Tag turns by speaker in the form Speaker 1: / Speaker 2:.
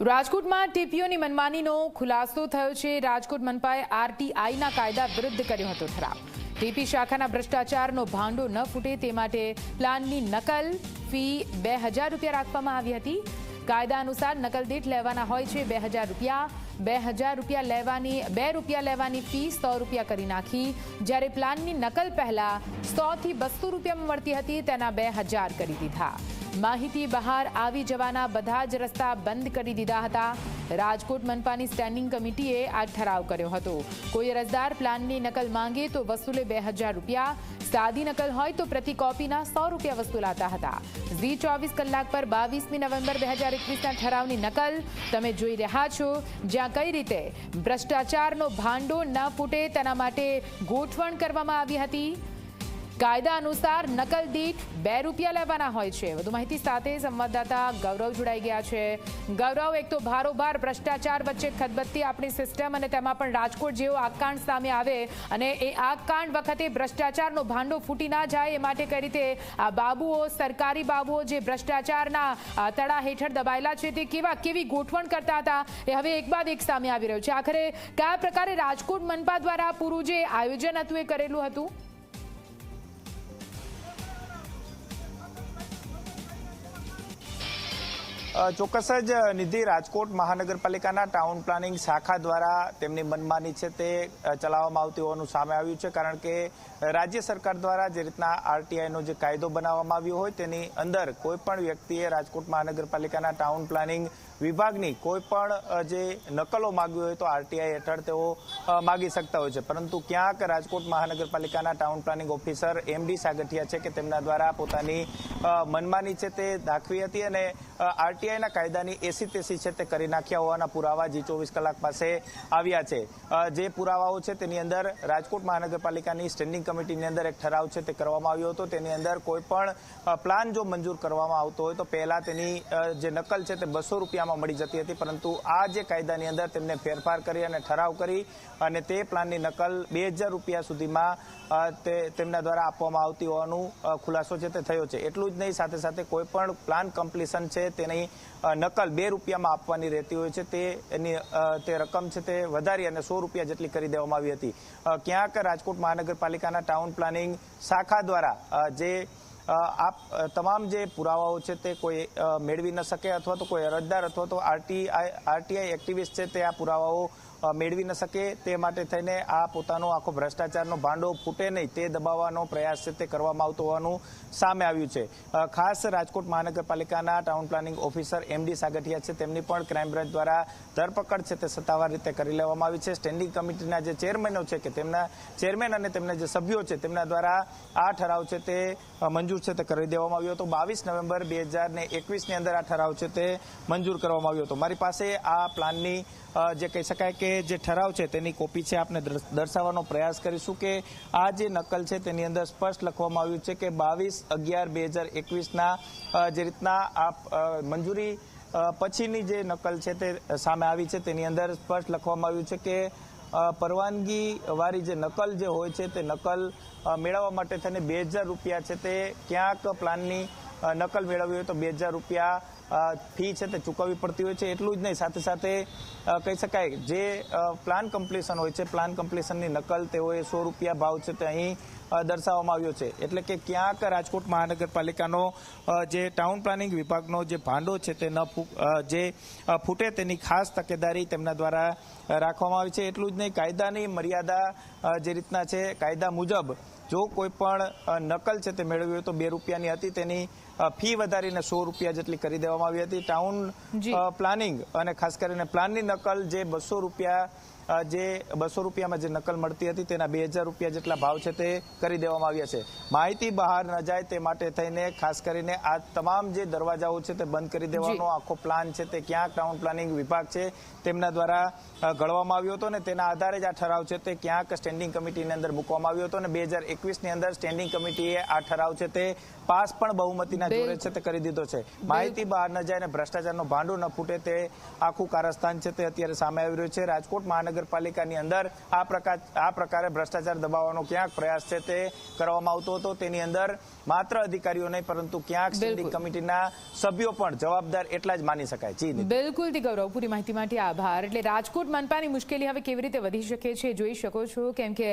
Speaker 1: રાજકોટમાં ટીપીઓની મનમાનીનો ખુલાસો થયો છે. રાજકોટ મનપાએ આરટીઆઈના કાયદા વિરુદ્ધ કર્યો હતો ઠરાવ. ટીપી શાખાના ભ્રષ્ટાચારનો ભાંડો ન ફૂટે તે માટે પ્લાનની નકલ ફી બે રૂપિયા રાખવામાં આવી હતી. કાયદા અનુસાર નકલ દીઠ લેવાના હોય છે બે રૂપિયા. બે રૂપિયા લેવાની, બે રૂપિયા લેવાની ફી સો રૂપિયા કરી નાખી. જ્યારે પ્લાનની નકલ પહેલા સોથી બસો રૂપિયામાં મળતી હતી, તેના બે કરી દીધા. માહિતી બહાર આવી જવાના બધા જ રસ્તા બંધ કરી દીધા હતા. રાજકોટ મનપાની સ્ટેન્ડિંગ કમિટીએ આ ઠરાવ કર્યો હતો. કોઈ અરજદાર પ્લાનની નકલ માંગે તો વસૂલે બે રૂપિયા. સાદી નકલ હોય તો પ્રતિ કોપીના સો રૂપિયા વસૂલાતા હતા. ઝી ચોવીસ કલાક પર બાવીસમી નવેમ્બર બે હજાર એકવીસના ઠરાવની નકલ તમે જોઈ રહ્યા છો. જ્યાં કઈ રીતે ભ્રષ્ટાચારનો ભાંડો ન ફૂટે તેના માટે ગોઠવણ કરવામાં આવી હતી. કાયદા અનુસાર નકલ દીઠ બે રૂપિયા લેવાના હોય છે. વધુ માહિતી સાથે સંવાદદાતા ગૌરવ જોડાઈ ગયા છે. ગૌરવ, એક તો ભારોભાર ભ્રષ્ટાચાર વચ્ચે ખદબત્તી આપણી સિસ્ટમ અને તેમાં પણ રાજકોટ જેવો આગકાંડ સામે આવે અને એ આગકાંડ વખતે ભ્રષ્ટાચારનો ભાંડો ફૂટી ના જાય એ માટે કઈ રીતે આ બાબુઓ, સરકારી બાબુઓ જે ભ્રષ્ટાચારના તળા હેઠળ દબાયેલા છે તે કેવા, કેવી ગોઠવણ કરતા હતા એ હવે એક બાદ એક સામે આવી રહ્યું છે. આખરે કયા પ્રકારે રાજકોટ મનપા દ્વારા પૂરું જે આયોજન હતું એ કરેલું હતું?
Speaker 2: ચોક્કસ જ નિધિ રાજકોટ મહાનગરપાલિકાના ટાઉન પ્લાનિંગ શાખા દ્વારા તેમની મનમાની છે તે ચલાવવામાં આવતી હોવાનું સામે આવ્યું છે, કારણ કે રાજ્ય સરકાર દ્વારા જે રીતના આરટીઆઈનો જે કાયદો બનાવવામાં આવ્યો હોય તેની અંદર કોઈપણ વ્યક્તિએ રાજકોટ મહાનગરપાલિકાના ટાઉન પ્લાનિંગ વિભાગની કોઈપણ જે નકલો માગવી હોય તો આરટીઆઈ હેઠળ તેઓ માગી શકતા હોય છે. પરંતુ ક્યાંક રાજકોટ મહાનગરપાલિકાના town planning officer MD Sagathiya છે કે તેમના દ્વારા પોતાની મનમાની છે તે દાખવી હતી અને આરટીઆઈના કાયદાની એસી તેસી છે તે કરી નાખ્યા હોવાના પુરાવા જી ચોવીસ કલાક પાસે આવ્યા છે. જે પુરાવાઓ છે તેની અંદર રાજકોટ મહાનગરપાલિકાની સ્ટેન્ડિંગ કમિટીની અંદર એક ઠરાવ છે તે કરવામાં આવ્યો હતો. તેની અંદર કોઈ પણ પ્લાન જો મંજૂર કરવામાં આવતો હોય તો પહેલા તેની જે નકલ છે તે બસો રૂપિયામાં મળી જતી હતી. પરંતુ આ જે કાયદાની અંદર તેમને ફેરફાર કરી અને ઠરાવ કરી અને તે પ્લાનની નકલ બે હજાર રૂપિયા સુધીમાં તે તેમના દ્વારા આપવામાં આવતી હોવાનું ખુલાસો છે તે થયો છે. એટલું જ નહીં, સાથે સાથે કોઈ પણ પ્લાન કમ્પ્લીશન છે તેની નકલ બે રૂપિયામાં આપવાની રહેતી હોય છે. તે એની તે રકમ છે તે વધારી અને સો રૂપિયા જેટલી કરી દેવામાં આવી હતી. ક્યાંક રાજકોટ મહાનગરપાલિકાના ટાઉન પ્લાનિંગ શાખા દ્વારા જે આપ તમામ જે પુરાવાઓ છે તે કોઈ મેળવી ન શકે અથવા તો કોઈ અરજદાર અથવા તો આરટીઆઈ આરટીઆઈ એક્ટિવિસ્ટ છે તે આ પુરાવાઓ મેળવી ન શકે તે માટે થઈને આ પોતાનો આખો ભ્રષ્ટાચારનો ભાંડો ફૂટે નહીં તે દબાવવાનો પ્રયાસ છે તે કરવામાં આવતો હોવાનું સામે આવ્યું છે. ખાસ રાજકોટ મહાનગરપાલિકાના town planning officer MD Sagathiya છે. તેમની પણ ક્રાઇમ બ્રાન્ચ દ્વારા ધરપકડ છે તે સત્તાવાર રીતે કરી લેવામાં આવી છે. સ્ટેન્ડિંગ કમિટીના જે ચેરમેનો છે કે તેમના ચેરમેન અને તેમના જે સભ્યો છે તેમના દ્વારા આ ઠરાવ છે તે મંજૂર છે તે કરી દેવામાં આવ્યો હતો. બાવીસ નવેમ્બર બે હજાર ને એકવીસની અંદર આ ઠરાવ છે તે મંજૂર કરવામાં આવ્યો હતો. મારી પાસે આ પ્લાનની જે કહી શકાય કે જે ઠરાવ છે તેની કોપી છે, આપને દર્શાવવાનો પ્રયાસ કરીશું કે આ જે નકલ છે તેની અંદર સ્પષ્ટ લખવામાં આવ્યું છે કે બાવીસ અગિયાર બે હજાર એકવીસના જે રીતના આ મંજૂરી પછીની જે નકલ છે તે સામે આવી છે, તેની અંદર સ્પષ્ટ લખવામાં આવ્યું છે કે પરવાનગી વાળી જે નકલ જે હોય છે તે નકલ મેળવવા માટે થઈને બે હજાર રૂપિયા છે તે ક્યાંક પ્લાનની નકલ મેળવવી હોય તો બે હજાર રૂપિયા ફી છે તે ચૂકવવી પડતી હોય છે, એટલું જ નહીં. સાથે સાથે કહી શકાય જે પ્લાન કમ્પ્લીશન હોય છે પ્લાન કમ્પ્લીશનની નકલ તેઓએ સો રૂપિયા ભાવ છે તે અહીં દર્શાવવામાં આવ્યો છે. એટલે કે ક્યાંક રાજકોટ મહાનગરપાલિકાનો જે ટાઉન પ્લાનિંગ વિભાગનો જે ભાંડો છે તે ન જે ફૂટે તેની ખાસ તકેદારી તેમના દ્વારા રાખવામાં આવી છે. એટલું જ નહીં, કાયદાની મર્યાદા જે રીતના છે, કાયદા મુજબ જો કોઈ પણ નકલ છે તે મેળવી હોય તો બે રૂપિયાની હતી. તેની ફી વધારીને સો રૂપિયા જેટલી કરી દેવામાં આવી હતી. ટાઉન પ્લાનિંગ અને ખાસ કરીને પ્લાનની નકલ જે બસો રૂપિયા જે બસો રૂપિયામાં જે નકલ મળતી હતી તેના બે હજાર રૂપિયા જેટલા ભાવ છે તે કરી દેવામાં આવ્યા છે. માહિતી બહાર ન જાય તે માટે થઈને ખાસ કરીને આ તમામ જે દરવાજાઓ છે તે બંધ કરી દેવાનો આખો પ્લાન છે તે ક્યાં ટાઉન પ્લાનિંગ વિભાગ છે તેમના દ્વારા ઘડવામાં આવ્યો હતો અને તેના આધારે જ આ ઠરાવ છે તે ક્યાંક સ્ટેન્ડિંગ કમિટીની અંદર મૂકવામાં આવ્યો હતો અને બે હજાર એકવીસની અંદર સ્ટેન્ડિંગ કમિટીએ આ ઠરાવ છે તે પાસ પણ બહુમતીના જોડે છે તે કરી દીધો છે. માહિતી બહાર ન જાય અને ભ્રષ્ટાચારનો ભાંડો ન ફૂટે તે આખું કારસ્થાન છે તે અત્યારે સામે આવી રહ્યું છે. રાજકોટ મહાનગરપાલિકાની અંદર આ પ્રકાર આ પ્રકારે ભ્રષ્ટાચાર દબાવવાનો ક્યાંક પ્રયાસ છે તે કરવામાં આવતો હતો. તેની અંદર માત્ર અધિકારીઓ નહીં પરંતુ ક્યાંક સ્ટેન્ડિંગ કમિટીના સભ્યો પણ જવાબદાર એટલા જ માની શકાય. જી.
Speaker 1: બિલકુલથી ગૌરવ પૂરી માહિતી માટે આભાર. એટલે રાજકોટ મનપાની મુશ્કેલી હવે કેવી રીતે વધી શકે છે જોઈ શકો છો? કેમ કે